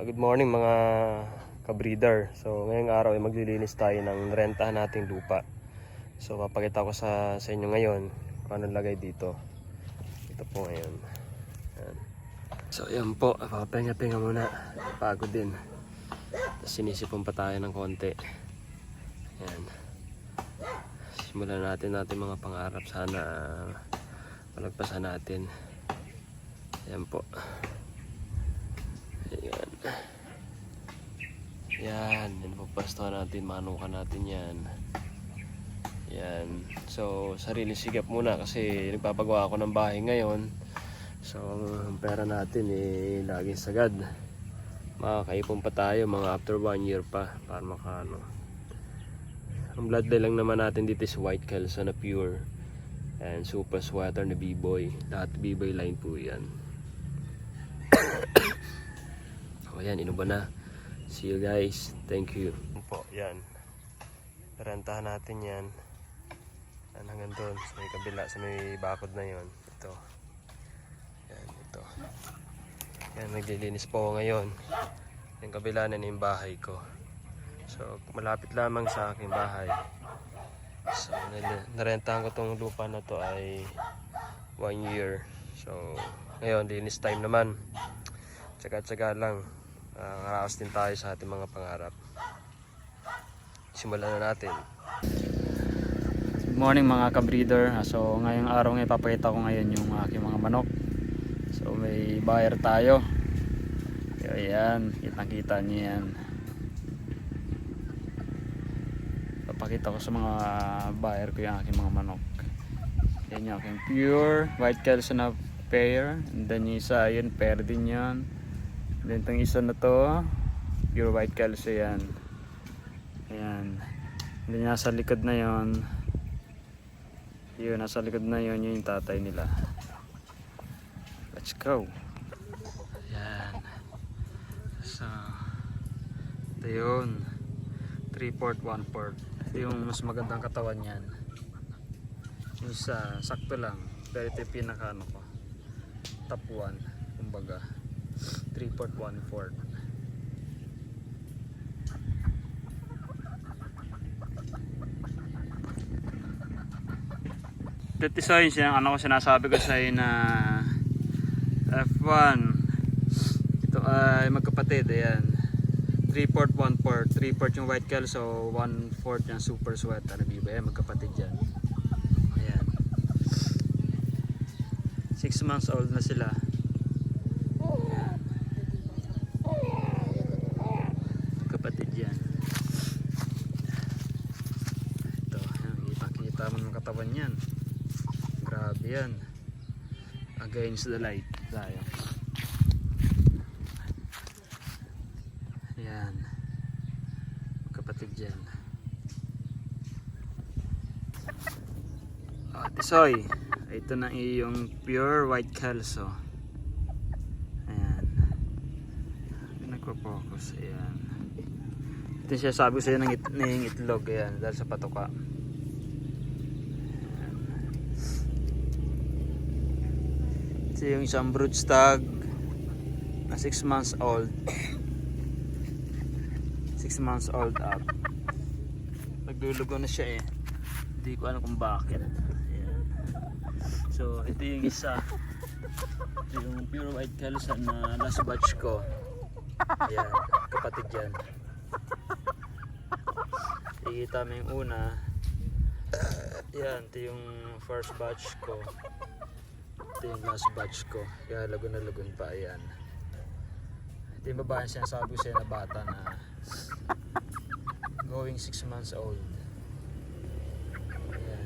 Ah, good morning mga kabreeder. So ngayong araw ay maglilinis tayo ng rentahan nating lupa. So papakita ko sa, sa inyo ngayon kung anong lagay dito. Ito po ngayon. Ayan. So ayan po, papahinga-pinga muna. Pagod din. Sinisipon pa tayo ng konti. Ayan. Simulan natin natin mga pangarap. Sana ah, malagpasan natin. Ayan po. Yan. Yan po pasto natin. Manukan natin yan. Yan. So, sarili sigap muna kasi nagpapagawa ako ng bahay ngayon. So, ang pera natin eh, laging sagad. Makakaipon pa tayo mga after one year pa para makano. Ang bloodline lang naman natin dito is white calza na pure and super sweater na b-boy. Lahat b-boy line po yan. O yan, inuba na. See you guys. Thank you. Po, yan. Rentahan natin yan. Yan hanggang doon. Sa may kabila, sa may bakod na yon Ito. Yan, ito. Yan, naglilinis po ngayon. Yung kabila na yung bahay ko. So, malapit lamang sa aking bahay. So, narentahan ko tong lupa na to ay one year. So, ngayon, linis time naman. Tsaga-tsaga lang. Uh, din tayo sa ating mga pangarap. Simulan na natin. Good morning mga kabreeder. Ah, So ngayong araw ngayon papakita ko ngayon yung aking mga manok. So may buyer tayo. So, ayan, kitang kita niyo yan. Papakita ko sa mga buyer ko yung aking mga manok. Yan yung aking pure white calcium na pair. And then yung isa, yun, pair din yan. Then itong isa na to, pure white calcium yan. Ayan. Then nasa likod na yon yun, nasa likod na yun, yun yung tatay nila. Let's go. Ayan. So, ito yun. 3 port, 1 port. Ito yung mas magandang katawan yan. Yung sa, sakto lang. Pero ito yung pinaka ano ko. Top 1. Kumbaga. 3 port, 1 port. Dito sa yun siya, ano ko sinasabi ko sa na F1 ito ay magkapatid, ayan. 3 port, 1 port 3 port yung white cal, so 1 port yung super sweat ano ba ayan, magkapatid yan. Ayan. 6 months old na sila Ayan. kapatid yan ito, ayan, kita mo ng katawan yan Grabe yan. Against the light tayo. Ayan. Kapatid dyan. Oh, Tisoy. Ito na iyong pure white calso. Ayan. Nagpo-focus. Ayan. Ito siya sabi ko sa'yo ng, it ng itlog. Ayan. Dahil sa patuka. Ito yung isang brood stag na 6 months old. 6 months old up. Naglulugo na siya eh. Hindi ko alam kung bakit. Ayan. so ito yung isa. Ito yung pure white calzone na last batch ko. Ayan kapatid yan. Ikita mo yung una. Yan ito yung first batch ko ito yung last batch ko. Kaya lagun na lagun pa ayan. Ito yung babae siya sabi ko na bata na going 6 months old. Ayan.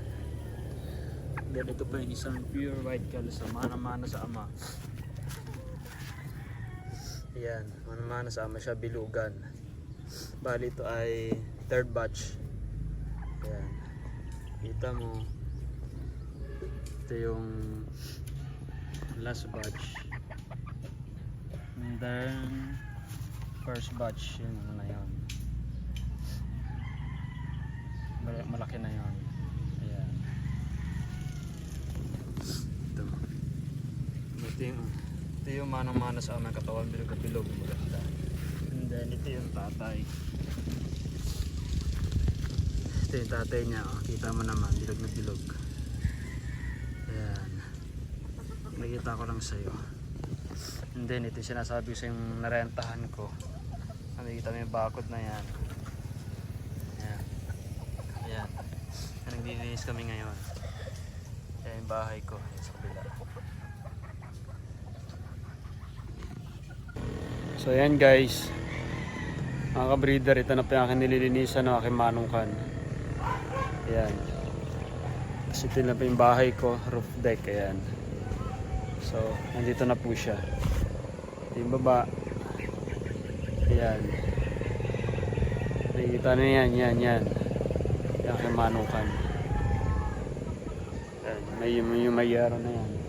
Then ito pa yung isang pure white calza mana mana sa ama. Ayan mana mana sa ama siya bilugan. Bali ito ay third batch. Ayan. Kita mo ito yung last batch and then first batch yun ano na yun Mal- malaki na yun ayan ito ito yung ito yung manang mana sa aming katawan bilog na bilog maganda Ito yung tatay. Ito yung tatay niya. Oh. Kita mo naman, bilog na bilog. Nakita ko lang sa'yo. And then ito yung sinasabi sa yung narentahan ko. Nakikita mo yung bakod na yan. Ayan. Ayan. Naglilinis kami ngayon. Ayan yung bahay ko. Ayan sa kabila. So ayan guys. Mga ka-breeder, ito na aking nililinisan ng aking manungkan. Ayan. Kasi ito na po yung bahay ko, roof deck, ayan. So, nandito na po siya. Yung baba. Ayan. Nakikita na yan, yan, yan. Yung aking manungkan. Ayan, may, yung, yung mayaro na yan.